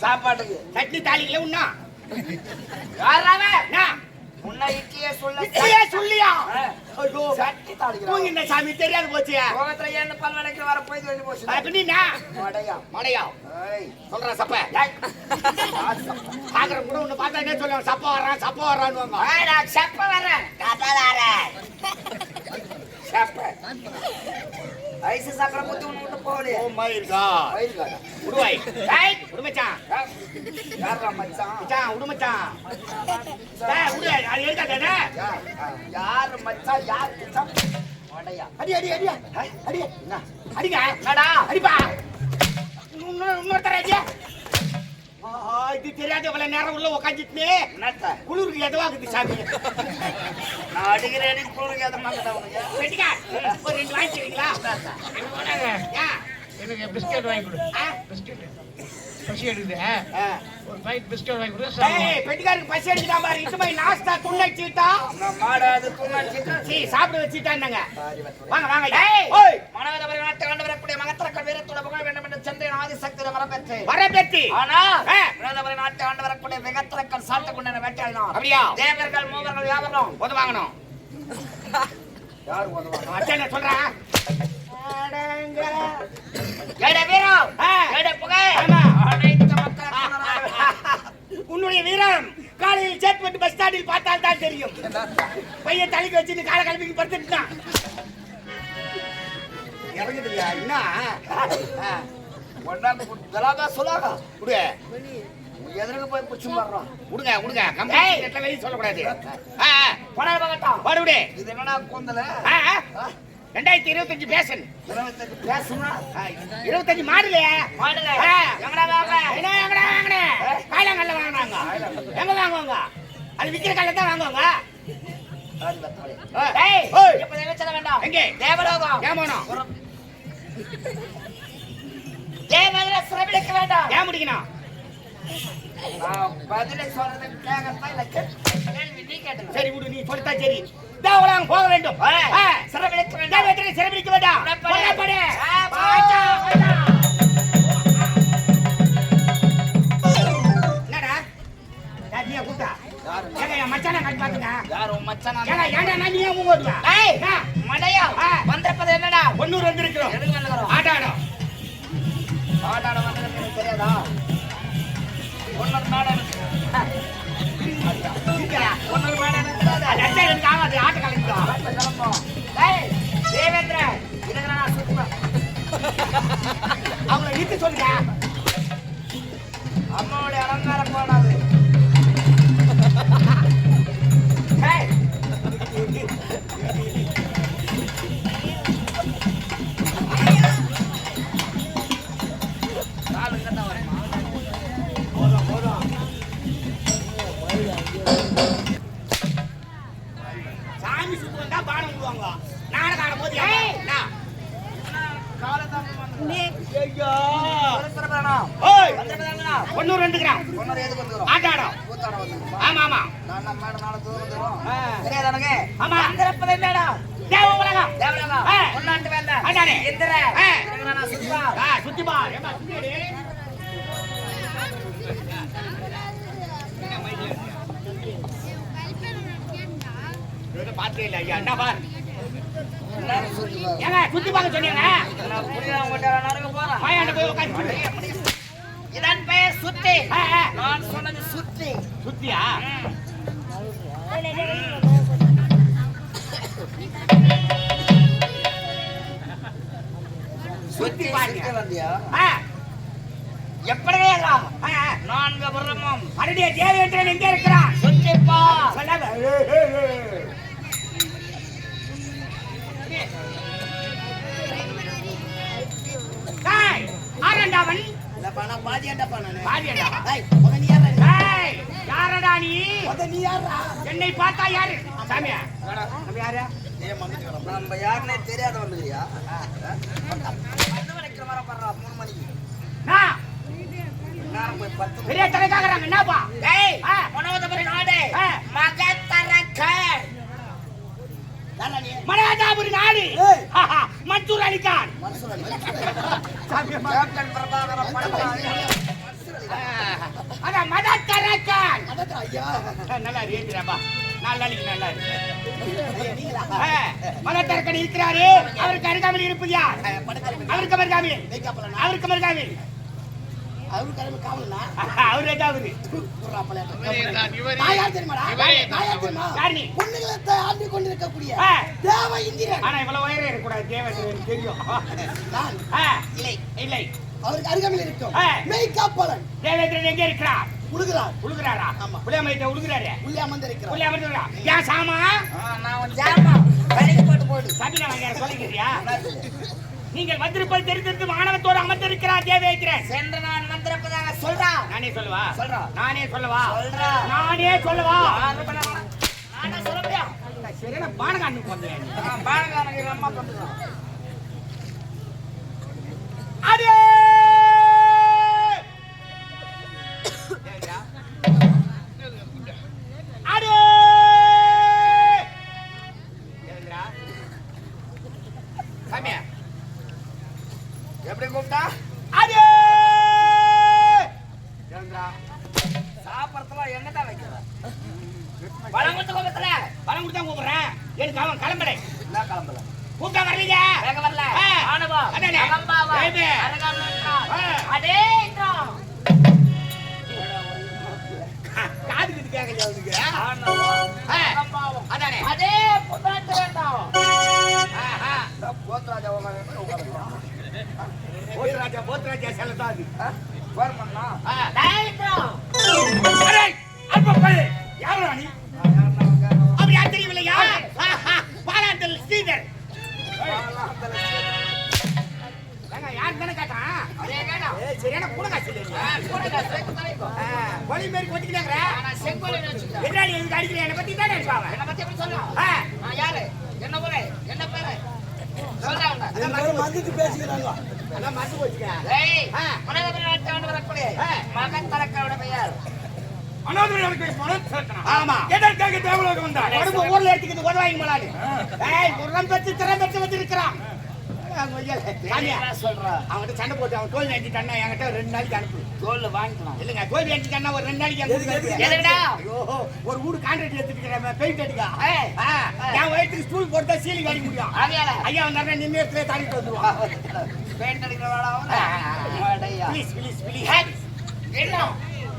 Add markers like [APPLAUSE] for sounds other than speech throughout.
சாப்பாட்டுக்கு சட்னி தாளிக்கல உண்ணா யாராவே? உன்னை இட்லியே சொல்ல இட்லியே சொல்லியா. ஐயோ. சட்டி தாளிக்கிறான் தூங்கின சாமி தெரியாது போச்சு. கோகத்துல என்ன பல் வளைக்கிற வர போய் சொல்லி போச்சு. அப்படின்னா வடையா. மடையா ஏய். சொல்ற சப்ப. பாக்குற கூட உன்னை பார்த்தா என்ன சொல்லுவாங்க? சப்ப வர்றான் சப்ப வர்றான்னு ஏய், நான் செப்ப செப்ப ஐஸ் சக்கரை முத்தி விட்டு போகலையே ஓ மை காட் உடுவாய் ஏய் உடுமச்சான் யாரா மச்சான் மச்சான் உடுமச்சான் ஏய் உடு அது எடுக்காதே யார்? மச்சான் யார் மச்சான் வடையா அடி அடி அடி அடி என்ன அடிங்க அடிப்பா அடியா இது தெரியாத இவ்வளவு நேரம் உள்ள என்னத்த? குளிருக்கு எதுவாகுது சாமி? நான் அடிக்கிறேன் குளிருக்கு எதை மாட்டா உனக்கு. வெட்டிக்கா ஒரு ரெண்டு வாங்கிக்கிறீங்களா? எனக்கு பிஸ்கட் வாங்கி கொடு? பிஸ்கட் பசி எடுக்குது. ஒரு பாக்கெட் பிஸ்கட் வாங்கி கொடு ஏய் பசி எடுத்துட்டா பாரு. இட்டு போய் நாஸ்தா துண்ணச்சிட்டா நான் மாடாது சீ சாப்பிட வச்சுட்டாங்க. வாங்க வாங்க ஏய்! ஓய் மனவதவரை நாட்டை ஆண்டு வரக்கூடிய மகத்திரக்கள் வீரத்துட புகழ வேண்டும் என்று சென்ற ஆதிசக்தி வரப்பெற்று வர பெட்டி ஆனா ஆ. மனவதவரை நாட்டை ஆண்டு வரக்கூடிய விகத்திரக்கள் சாட்ட கொண்ட வேட்டையாடினார்? அப்படியா? தேவர்கள் மூவர்கள் யாவரும் உதவ வாங்கணும். யார் உதவாங்க அச்சனை சொல்றேன் உன்னுடைய வீரம் காலையில் சேத்பட்டு பஸ் ஸ்டாண்டில் பார்த்தால் தான் தெரியும். பையன் தலைக்கு வச்சுட்டு காலை கிளம்பிக்கு படுத்துட்டான். இறங்குதுயா என்ன ஒன்னாந்து சொல்லாக எதிர்க்கு போய் புடிச்சு மாறுறோம் விடுங்க விடுங்க கம்பெனி வெளியே சொல்லக்கூடாது. ஆ, ஆ, பணம் மகட்டா பாடு. விடு. இது என்னடா கூந்தல. ரெண்டாயிரத்தி இருபத்தஞ்சு பேசன். இருபத்தஞ்சு பேசுனா? இருபத்தஞ்சு மாடுல. மாடுல. ஆ. எங்கடா வாங்க? என்ன எங்கடா வாங்கின? காயலாங்கல்ல வாங்கினாங்க. எங்க வாங்குவாங்க? அது விக்கிற கல்ல தான் வாங்குவாங்க. வேண்டாம். ஏன் முடிக்கணும்? பதிலை சொல்றதுக்கு கேட்கறதா இல்ல கேட்டு- கேள்வி நீ கேட்டுங்க. சரி விடு நீ சொல்லிட்டா சரி தேவலாம் போக வேண்டும். சிறைபிடிக்க வேண்டாம். தேவத்திலே சிறைபிடிக்க வேண்டாம் பாச்சா. என்னடா? ஏங்க என் மச்சானை காட்டி பாத்துங்க யார் மச்சானா? ஏங்க ஏன்டா நான். மடையா, ஆ. வந்திருப்பது என்னடா? ஒன்னூர் வந்திருக்கிறோம்? ஆட்டாடம் ஆடாட வந்திருக்கிறது தெரியாதா? ஒன்னொரு நாடகம் ஒன்னொரு நாடகம் எனக்கு ஆகாது. ஆட்ட கலந்துட்டோம் தேவேந்திர, இதுக்கு நான் சுத்துவேன். அவங்கள இழுத்து சொல்லுங்க அம்மாவுடைய அலங்காரம் போடாது. உன்னாண்டு வேலை. அதானே. இந்திர. ஆ. இதுக்கு நான் சுத்துவா. ஆ, சுத்தி பா ஏமா சுத்தி அடி. இதை பார்த்தே இல்ல ஐயா என்ன பார். ஏங்க சுத்தி பார்க்க சொன்னீங்க நான் புரியாம கொண்டாட நடக்க போறேன். மாயாண்ட போய் உட்காந்து இதன் பெயர் சுத்தி. நான் சொன்னது சுத்தி சுத்தியா சுத்தி பாருங்க பாதியாண்டப்பா நானு பாதியண்டா ஏய், முத நீ யாரா இது? டேய், யாரடா நீ? என்னை பார்த்தா யாரு? சாமியா. யாரு? நம்ம யாருன்னே தெரியாத வந்துக்கிறியா வந்து வரைக்கிற வர பாடுறா மூணு மணிக்கு நான் பெரிய தலைக்காகிறாங்க என்னப்பா? ஏய் ஆ. மனோதபுரி நாடு. நீ மலையாஜாபுரி நாடு மன்சூர் அலிகான். நல்லா நாலு நாளைக்கு நல்லா இருக்கு ஐயா, நீங்களா? மதத்தரக்கன் இருக்கிறாரு. அவருக்கு அருகாமையில் இருப்பது யார்? படக்காரங்க அவருக்கு மேய்க்காப்பலனா அவருக்கு அருகாமையில். அவரு கிளம்பி காவலனா அவரு? பொண்ணுகளை ஆண்டு கொண்டிருக்கக்கூடிய. தேவ இந்திரன். ஆனா இவ்வளவு உயரம் இருக்கக்கூடாது எனக்கு தெரியும். நான் இல்லை. இல்லை. அவருக்கு அருகாமையில் இருக்கும். ஆ. மெய்காப்பலன் தேவேந்திரன் எங்க இருக்கிறார்? உழுகிறார். உழுகிறாரா? ஆமா. புளியமைத்த உழுகிறாரு. அமர்ந்திருக்கிறார். புள்ளி அமர்ந்துக்கிறா ஏன் சாமா? நான் ஜாமா. கடைக்கு போட்டு வாங்க சொல்லிக்கிறியா? நீங்கள் வந்திருப்பது தெரிந்திருந்து மாணவத்தோடு அமர்ந்திருக்கிறார் தேவேந்திரன். சென்று நான் வந்திருப்பதாக சொல்றா. நானே சொல்லவா? சொல்றா. நானே சொல்லவா? சொல்றா. நானே சொல்லவா? நானே சொல்ல முடியும் சரியான பானகாண்டு போந்தேன் பாலகாரங்க அம்மா பண்ணுறான் அடே என்னை பத்தி தானே என்ன பத்தி எப்படி சொல்லலாம் யாரு என்ன என்ன பேரு சொல்றாங்க மகன் தரக்கோட பெயர். ஆமா. எதற்காக தேவலோகம் வந்தார்? உடம்பு ஊர்ல எடுத்துக்கிட்டு உதவாங்க. ஏய், குர்ரம் பெற்று திறம் பெற்று வச்சிருக்கிறான். அவன்கிட்ட சண்டை போட்டு அவன் தோல்வி அடிச்சுட்டான்னா என்கிட்ட ரெண்டு நாளைக்கு அனுப்பு. தோல்ல வாங்கிக்கலாம். இல்லைங்க தோல்வி அடிச்சுட்டான்னா ஒரு ரெண்டு நாளைக்கு ஒரு வீடு கான்ட்ராக்ட் எடுத்துட்டு பெயிண்ட் அடிக்கா என் வயிற்றுக்கு ஸ்டூல் போட்டு சீலிங் அடிக்க முடியும். ஐயா வந்தாருன்னா நின்று இடத்துல தாண்டிட்டு வந்துருவான். பெயிண்ட் அடிக்கிற வேலை அவன்? அடையா. ப்ளீஸ் ப்ளீஸ் ப்ளீஸ் என்ன?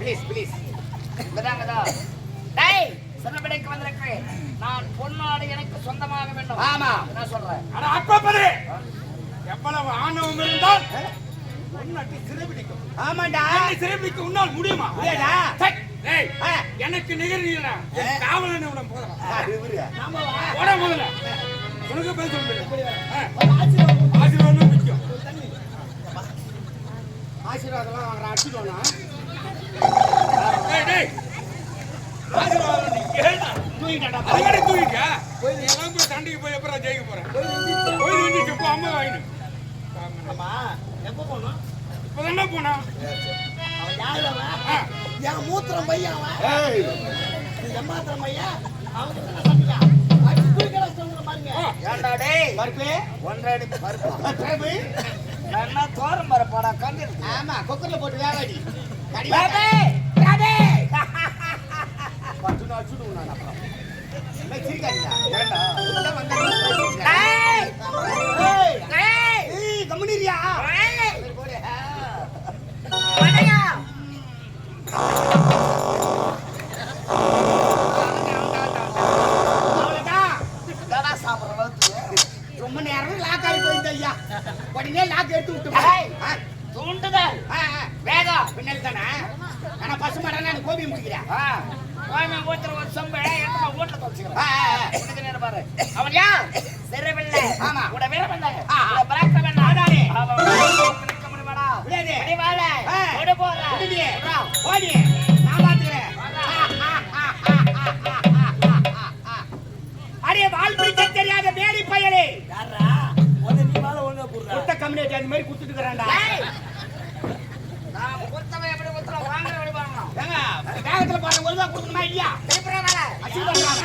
ப்ளீஸ் ப்ளீஸ் டேய் சிறப்படைக்கு வந்திருக்கிறேன். நான் பொன்னாடு எனக்கு சொந்தமாக வேண்டும். ஆமா. என்ன சொல்றேன் அப்பப்பதே எவ்வளவு ஆணவம் இருந்தால் உன்னட்டு சிறைபிடிக்கும் ஆமாண்டா. என்னை சிறைபிடிக்க உன்னால் முடியுமா? ஆ. எனக்கு நிகர் நீடா காவலன் உடன் இவரு. போட முதல்ல. உனக்கு பேச முடியும் ஆசீர்வாதம். முக்கியம். அடிச்சுட்டோம்னா. டேய், டேய். ஆசீர்வாதம் நீ கேளுடா. தூங்கிட்டாடா. அதுக்கடி தூக்கிக்க. நீ எல்லாம் போய் சண்டைக்கு போய் எப்பறம் ஜெயிக்க போற? போய் அம்மா வாங்கினு. இப்பதானே போனா? என் மூத்திரம் பையன் அவன். ஏய். இது எம்மாத்திரம் பையன்? தோரம் பரப்பாடா கண்டு ஆமா குக்கர்ல போட்டு வேவாடி கடி பாபே ராதே! பத்து நாள் சுடு நான் அப்புறம். சிரிக்காதீங்க? ஏண்டா? ரொம்ப நேரம் லாக் ஆகி போயிட்டு ஐயா. உடனே லாக் எடுத்து விட்டு தூண்டுதல். வேகம் பின்னல் தானே? ஆனா பசு மாடா நான் கோபி முடிக்கிறேன் வாய்மை ஊத்துற ஒரு சொம்பு எடுத்து வீட்டுல நேரம் பாரு. அவன் யார்? அவனுக்கு ஒழுங்கா கொடுக்கணுமா இல்லையா? அச்சீவ் பண்றாங்க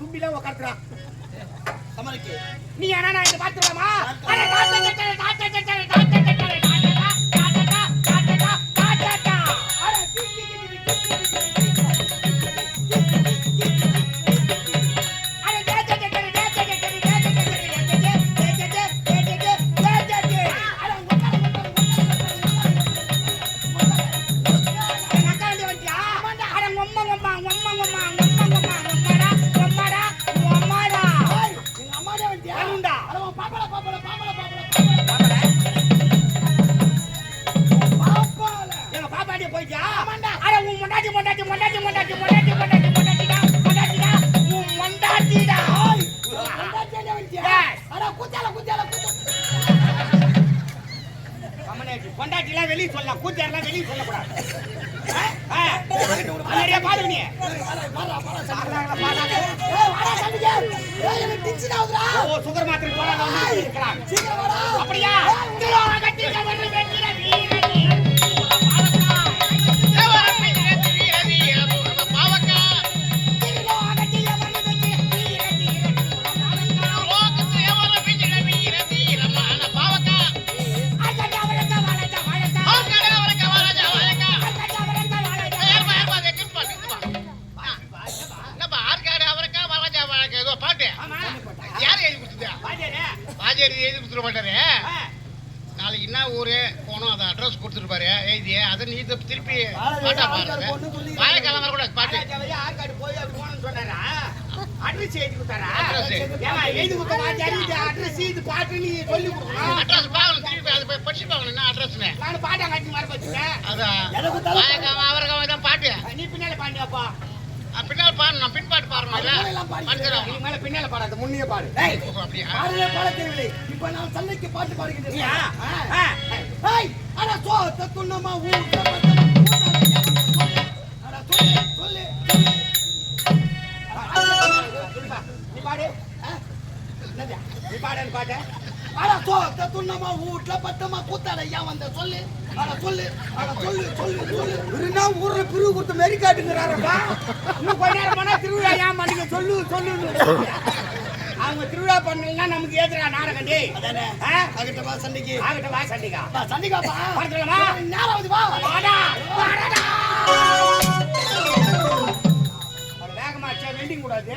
தும்பிலாம் உக்காட்டுறான் நீ என்ன நான் இதை பார்த்துருவாமா அட டாட்டா டாட்டா டாட்டா டாட்டா டாட்டா டாட்டா டாட்டா டாட்டா டாட்டா எல்லாம் வெளியே சொல்லலாம். கூத்தாரெல்லாம் வெளியே சொல்லக்கூடாது. பாரு நீ. அப்படியா? அட்ரஸ் இது பாட்டு நீ சொல்லி. அட்ரஸ் பாக்கணும் திருப்பி அது போய் படிச்சு பாக்கணும் என்ன அட்ரஸ்னு? நான் பாட்டை காட்டி பாட்டு. நீ பின்னால பாண்டியாப்பா பின்னால பாடு நான் பின்பாட்டு பாடுறேன் மேல பின்னால பாடாத முன்னே பாடு. பாடவே பாட தெரியவில்லை. இப்ப நான் சந்தைக்கு பாட்டு பாடுகின்றேன் அட சோ தத்துண்ணமா ஊர் சொல்லு சொல்லு. பாடுன்னு பாட்டு. அட சோத்த துண்ணமா பத்தமா கூத்தாட ஏன் வந்த சொல்லு. அட சொல்லு அட சொல்லு சொல்லு சொல்லு. இருந்தா ஊர்ல பிரிவு கொடுத்த மாரி காட்டுங்கிறாரப்பா. இன்னும் கொஞ்ச நேரம் போனா திருவிழா ஏன் மாட்டீங்க சொல்லு சொல்லு அவங்க திருவிழா பண்ணலன்னா நமக்கு ஏத்துறா நாடகம் அதானே? ஆ? அகிட்ட வா சண்டைக்கு. ஆகட்டும் வா சண்டிகா வா சண்டைக்கு வாப்பா பார்த்துக்கலாமா? நேரம் வா. வாடா. வாடா. வேகமா வெல்டிங் கூடாது.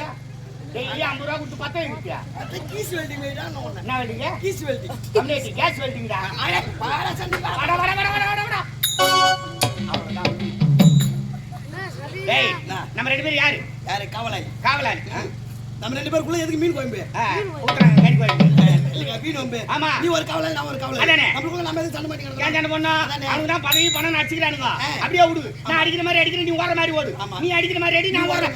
டெய்லி ஐம்பது ரூபா கொடுத்து பத்தம் இருக்கியா கீஸ் வெல்டிங் என்ன வெல்டிங்க கீஸ் வெல்டிங் கம்ப்ளீட் கேஸ் வெல்டிங்டா வாடா வாடா வாடா வாடா வாடா. வாடா அவ்வளவுதான் டேய் நம்ம ரெண்டு பேரும் யாரு? யாரு? காவலாய் காவலாளி. நம்ம ரெண்டு பேருக்குள்ள எதுக்கு மீன் ஊத்துறாங்க கறி இல்லைங்க மீன் குழம்பு. ஆமா. நீ ஒரு காவலாய் நான் ஒரு காவலாய் அதானே. நம்மளுக்குள்ள நம்ம சண்டை ஏன் மாட்டேங்கிறோம் சண்டை பண்ணோம் அதானே. அவனுக்கு தான் பதவி பணம் அடிச்சுக்கிறானுங்க. ஆ. அப்படியே விடு நான் அடிக்கிற மாதிரி அடிக்கிறேன் நீ ஓடுற மாதிரி ஓடு. ஆமா. நீ அடிக்கிற மாதிரி அடி நான் ஓடுறேன்.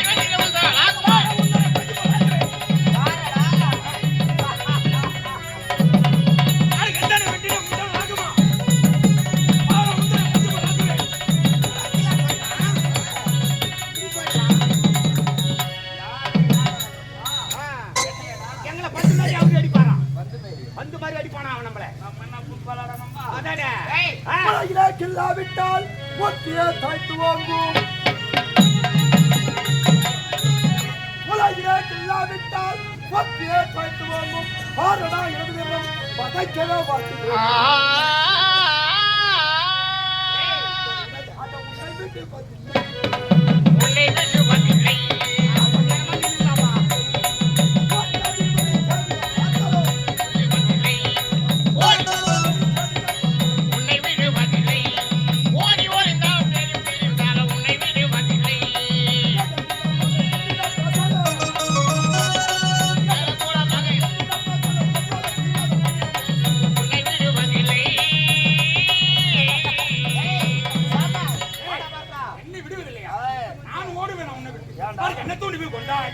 கொண்டாய்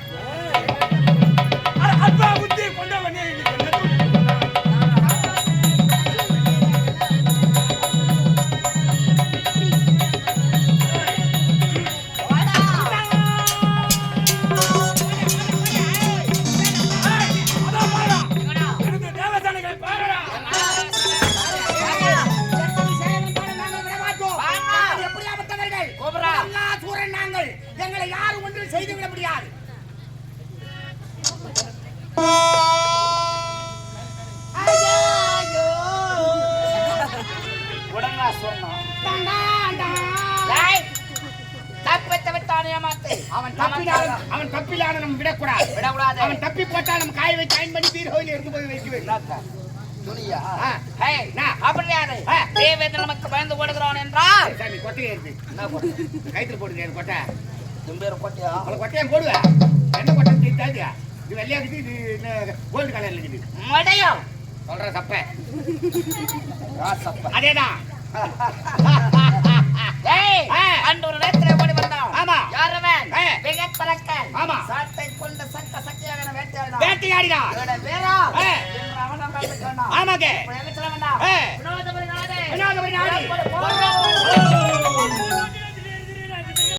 பாருங்கள் எங்களை யாரும் ஒன்றும் செய்துவிட முடியாது. அவன் தப்பினாலும் அவன் தப்பிலான நம்ம விடக்கூடாது. விடக்கூடாது. அவன் தப்பி போட்டால் நம்ம காய வச்சு அயன் பண்ணி தீர்வையில் இருந்து போய் வைக்க துணியா? நான். அப்படியாது ஆ. தேவேந்திர நமக்கு பயந்து ஓடுகிறான் என்றால்? சாமி கொட்டையே இருக்கு என்ன கொட்டை? [LAUGHS] கைத்துல போடுங்க அந்த கொட்டை. தும்பேர் கொட்டையா? அவளை கொட்டையை போடுவேன் என்ன கொட்டை தெரியாது இது வெள்ளையா இருக்குது இது கோல்டு கலர்ல இருக்குது? மடையம் சொல்ற சப்ப. ராசப்ப அதேதான் [LAUGHS] ஏய் ஆ. அன்று ஒரு நேரத்திலே ஓடி வந்தான். ஆமா. யாரவன் ஆ. மிக தரக்கன் ஆமா. சாட்டை கொண்ட சக்க சக்கையாக வேட்டையாடினான். வேட்டையாடினா இவட வேறா? ஆமாங்க. வினோதபுரி நாடு வினோதபுரி நாடு.